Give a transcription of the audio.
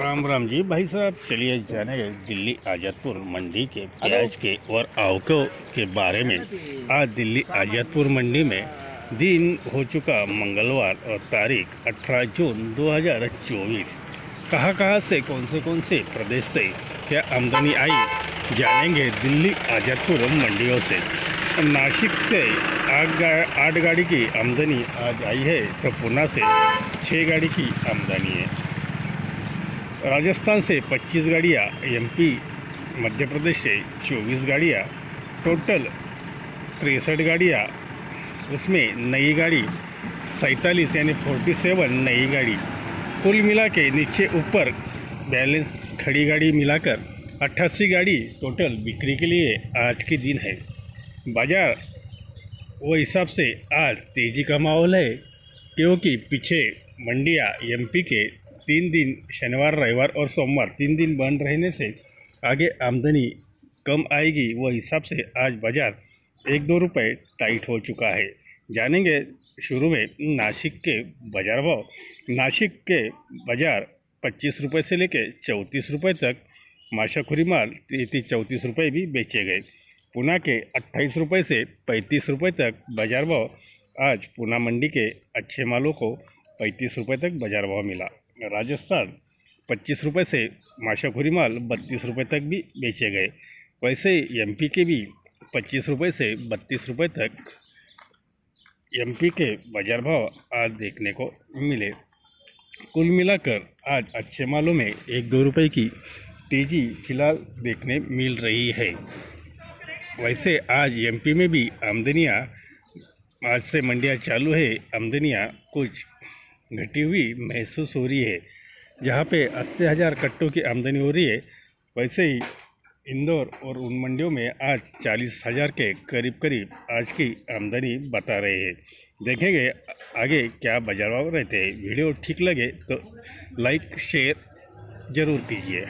राम राम जी, भाई साहब, चलिए जाने दिल्ली आजादपुर मंडी के प्याज के और आवकों के बारे में। आज दिल्ली आजादपुर मंडी में दिन हो चुका मंगलवार और तारीख 18 जून 2024 कहाँ कहाँ से कौन से कौन से प्रदेश से क्या आमदनी आई, जानेंगे दिल्ली आजादपुर मंडियों से। नासिक से आठ आठ गाड़ी की आमदनी आज आई है तो पूना से छः गाड़ी की आमदनी है। राजस्थान से 25 गाड़ियाँ एमपी मध्य प्रदेश से 24 गाड़ियाँ टोटल तिरसठ गाड़ियाँ, उसमें नई गाड़ी, सैंतालीस यानी 47 नई गाड़ी। कुल मिला के नीचे ऊपर बैलेंस खड़ी गाड़ी मिलाकर अट्ठासी गाड़ी टोटल बिक्री के लिए आज के दिन है। बाज़ार, वो हिसाब से आज तेज़ी का माहौल है, क्योंकि पीछे मंडियाँ एमपी के तीन दिन, शनिवार, रविवार और सोमवार, तीन दिन बंद रहने से आगे आमदनी कम आएगी। वह हिसाब से आज बाज़ार एक दो रुपए टाइट हो चुका है। जानेंगे शुरू में नासिक के बाज़ार भाव। नासिक के बाज़ार पच्चीस रुपये से लेकर चौंतीस रुपये तक। माशाखुरी माल तैंतीस चौंतीस रुपये भी बेचे गए। पूना के अट्ठाईस रुपये से पैंतीस रुपये तक बाज़ार भाव। आज पूना मंडी के अच्छे मालों को पैंतीस रुपये तक बाज़ार भाव मिला। राजस्थान, पच्चीस रुपये से माशाखुरी माल बत्तीस रुपये तक भी बेचे गए। वैसे एमपी के भी पच्चीस रुपये से बत्तीस रुपये तक एमपी के बाज़ार भाव आज देखने को मिले। कुल मिलाकर आज अच्छे मालों में एक दो रुपए की तेज़ी फ़िलहाल देखने मिल रही है। वैसे आज एमपी में भी आमदनियाँ, आज से मंडियाँ चालू है। आमदनियाँ कुछ घटी हुई महसूस हो रही है। जहाँ पे अस्सी हज़ार कट्टों की आमदनी हो रही है, वैसे ही इंदौर और उन मंडियों में आज चालीस हज़ार के करीब करीब आज की आमदनी बता रहे हैं। देखेंगे आगे क्या बाज़ार रहते हैं। वीडियो ठीक लगे तो लाइक, शेयर ज़रूर कीजिए।